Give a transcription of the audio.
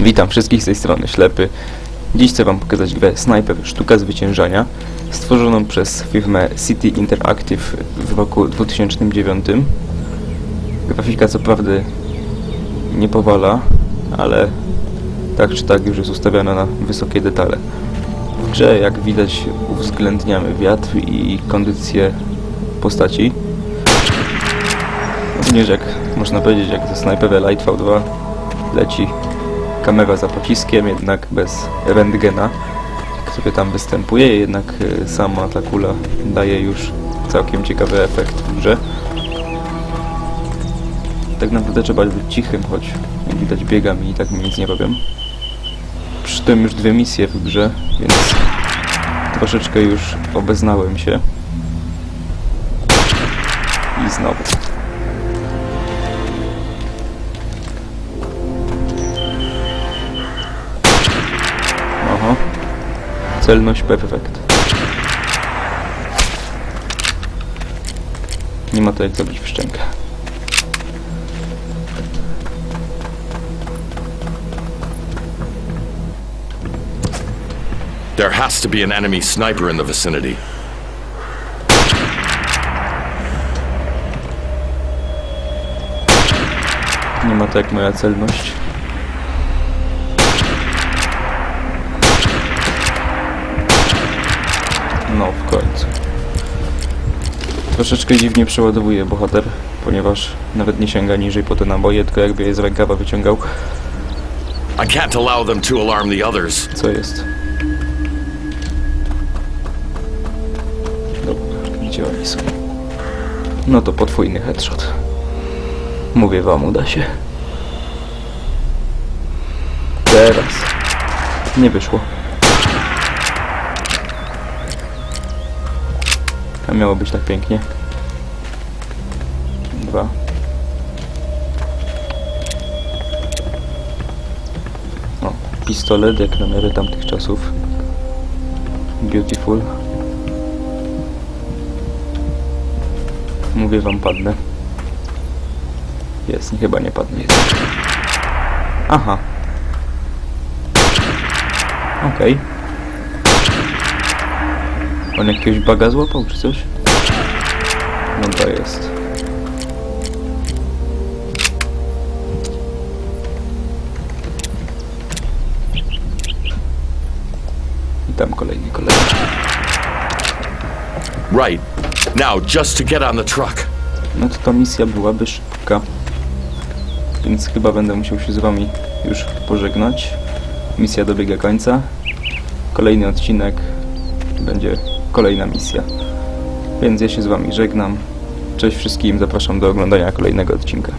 Witam wszystkich z tej strony Ślepy. Dziś chcę Wam pokazać grę Sniper Sztuka Zwyciężania, stworzoną przez firmę City Interactive w roku 2009. Grafika co prawda nie powala, ale tak czy tak już jest ustawiona na wysokie detale. W grze, jak widać, uwzględniamy wiatr i kondycję postaci. Również jak można powiedzieć, jak ze Snipera Light V2 leci kamera za pociskiem, jednak bez rentgena, który tam występuje, jednak y, sama ta kula daje już całkiem ciekawy efekt w grze. Tak naprawdę trzeba być cichym, choć jak widać biegam i tak mi nic nie robią. Przy tym już dwie misje w grze, więc troszeczkę już obeznałem się. I znowu. Celność perfekt. Nie ma to jak zabić w szczękę. There has to be an enemy sniper in the vicinity. Nie ma to jak moja celność. No, w końcu. Troszeczkę dziwnie przeładowuje bohater, ponieważ nawet nie sięga niżej po te naboje, tylko jakby je z rękawa wyciągał. I can't allow them to alarm the others. Co jest? Dobra, gdzie oni są? No to podwójny headshot. Mówię wam, uda się. Teraz. Nie wyszło. A miało być tak pięknie. Dwa. O, pistolet jak na miarę tamtych czasów. Beautiful. Mówię wam, padnę. Jest, chyba nie padnę. Jest. Aha. Okej. On jakiegoś baga złapał, czy coś? Dobra, jest. I tam kolejny kolega. Right. Now, just to get on the truck. No to ta misja byłaby szybka. Więc chyba będę musiał się z wami już pożegnać. Misja dobiega końca. Kolejny odcinek będzie kolejna misja. Więc ja się z wami żegnam. Cześć wszystkim, zapraszam do oglądania kolejnego odcinka.